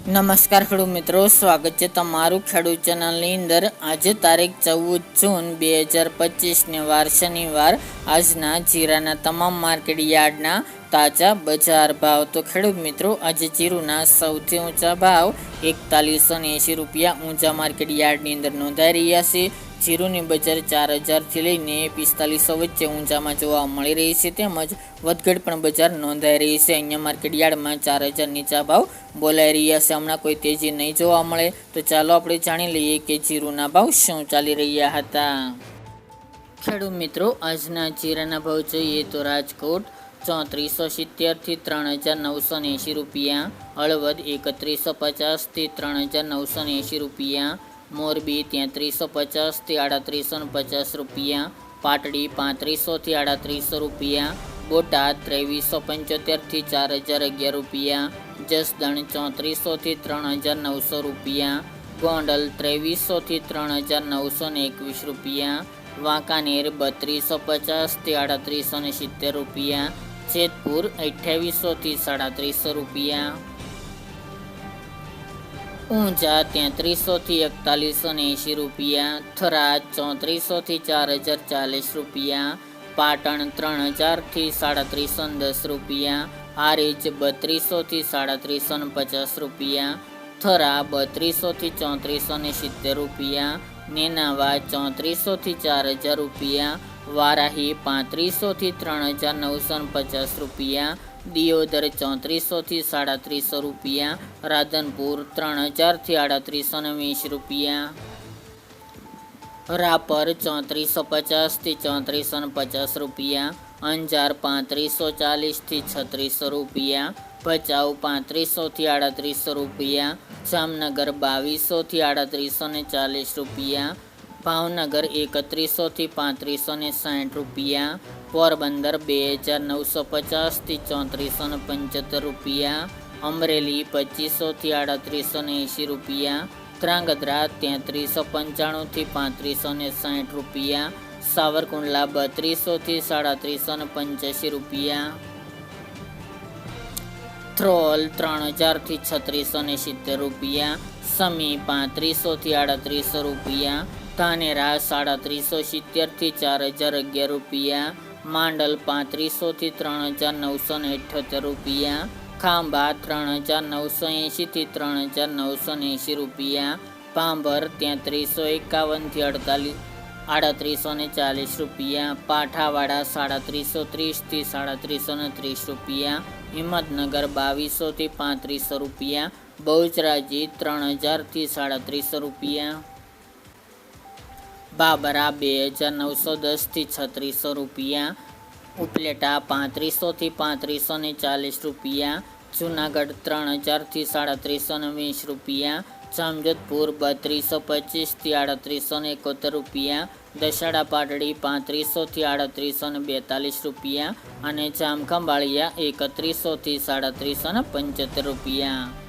નમસ્કાર ખેડૂત મિત્રો, સ્વાગત છે તમારું ખેડૂત ચેનલની અંદર. આજે તારીખ ચૌદ જૂન બે હજાર પચીસને વાર શનિવાર. આજના જીરાના તમામ માર્કેટ યાર્ડના તાજા બજાર ભાવ. તો ખેડૂત મિત્રો, આજે જીરુના સૌથી ઊંચા ભાવ એકતાલીસો એંશી રૂપિયા ઊંચા માર્કેટ યાર્ડની અંદર નોંધાઈ રહ્યા છે. જીરુની બજાર ચાર હજારથી લઈને પિસ્તાલીસો વચ્ચે ઊંચામાં જોવા મળી રહી છે. તેમજ વધઘટ પણ બજાર નોંધાઈ રહી છે. અહીંયા માર્કેટ યાર્ડમાં ચાર હજાર નીચા ભાવ બોલાઈ રહ્યા છે. હમણાં કોઈ તેજી નહીં જોવા મળે. તો ચાલો આપણે જાણી લઈએ કે જીરુના ભાવ શું ચાલી રહ્યા હતા. ખેડૂત મિત્રો, આજના જીરાના ભાવ જોઈએ તો રાજકોટ ચોત્રીસો સિત્તેરથી ત્રણ હજાર નવસો એંશી રૂપિયા, હળવદ એકત્રીસો પચાસથી ત્રણ હજાર નવસો એંશી રૂપિયા મોરબી તેત્રીસો પચાસથી આડત્રીસો પચાસ રૂપિયા, પાટડી પાંત્રીસોથી આડત્રીસો રૂપિયા, બોટાદ ત્રેવીસો પંચોતેરથી ચાર હજાર અગિયાર રૂપિયા, જસદણ ચોત્રીસોથી ત્રણ હજાર નવસો રૂપિયા, ગોંડલ ત્રેવીસોથી ત્રણ હજાર નવસો ને એકવીસ રૂપિયા, વાંકાનેર બત્રીસો પચાસથી આડત્રીસો ને સિત્તેર રૂપિયા, જેતપુર અઠ્યાવીસોથી સાડત્રીસો રૂપિયા. ઊંઝા તેત્રીસોથી એકતાલીસો ને એંશી રૂપિયા, થરાદ ચોત્રીસોથી ચાર હજાર ચાલીસ રૂપિયા, પાટણ ત્રણ હજારથી સાડત્રીસો દસ રૂપિયા હારીજ બત્રીસોથી સાડત્રીસો ને પચાસ રૂપિયા, થરા બત્રીસોથી ચોત્રીસો ને સિત્તેર રૂપિયા, નેનાવા ચોત્રીસોથી ચાર હજાર રૂપિયા, વારાહી પાંત્રીસોથી ત્રણ હજાર નવસો ને પચાસ રૂપિયા દિયોદર ચોત્રીસોથી સાડત્રીસો રૂપિયા, રાધનપુર ત્રણ હજારથી આડત્રીસો ને વીસ રૂપિયા. રાપર ચોત્રીસો પચાસથી ચોત્રીસો ને પચાસ રૂપિયા, અંજાર પાંત્રીસો ચાલીસથી છત્રીસો રૂપિયા, ભચાઉ પાંત્રીસોથી આડત્રીસો રૂપિયા, જામનગર બાવીસોથી આડત્રીસો ને ચાલીસ રૂપિયા ભાવનગર એકત્રીસોથી પાંત્રીસો ને સાઠ રૂપિયા, પોરબંદર બે હજાર નવસો પચાસથી ચોત્રીસો ને પંચોતેર રૂપિયા, અમરેલી પચીસોથી આડત્રીસો ને એંશી રૂપિયા ત્રાંગધ્રા તેત્રીસો પંચાણુંથી પાંત્રીસો ને સાઠ રૂપિયા, સાવરકુંડલા બત્રીસોથી સાડત્રીસો ને પંચ્યાસી રૂપિયા. થ્રોલ ત્રણ હજારથી છત્રીસો ને સિત્તેર રૂપિયા, સમી પાંત્રીસોથી આડત્રીસો રૂપિયા ધાનેરા સાડત્રીસો સિત્તેરથી ચાર હજાર અગિયાર રૂપિયા, માંડલ પાંત્રીસોથી ત્રણ હજાર નવસો ને અઠ્યોતેર રૂપિયા, ખાંભા ત્રણ હજાર નવસો એંશીથી ત્રણ હજાર નવસો ને એંશી રૂપિયા, પાંભર ત્યાંત્રીસો એકાવનથી અડતાલીસ આડત્રીસો ને ચાલીસ રૂપિયા, પાઠાવાડા સાડત્રીસો ત્રીસથી સાડત્રીસો ને ત્રીસ રૂપિયા, હિંમતનગર બાવીસોથી પાંત્રીસો રૂપિયા, બહુચરાજી ત્રણ હજારથી સાડત્રીસો રૂપિયા. બાબરા બે હજાર નવસો દસથી છત્રીસો રૂપિયા, ઉપલેટા પાંત્રીસોથી પાંત્રીસો ને ચાલીસ રૂપિયા, જુનાગઢ ત્રણ હજારથી સાડત્રીસો ને વીસ રૂપિયા, જામજોધપુર બત્રીસો પચીસથી આડત્રીસો ને એકોતેર રૂપિયા દશાડા પાટડી પાંત્રીસોથી આડત્રીસો ને બેતાલીસ રૂપિયા અને જામખંભાળિયા એકત્રીસોથી સાડત્રીસો ને પંચોતેર રૂપિયા.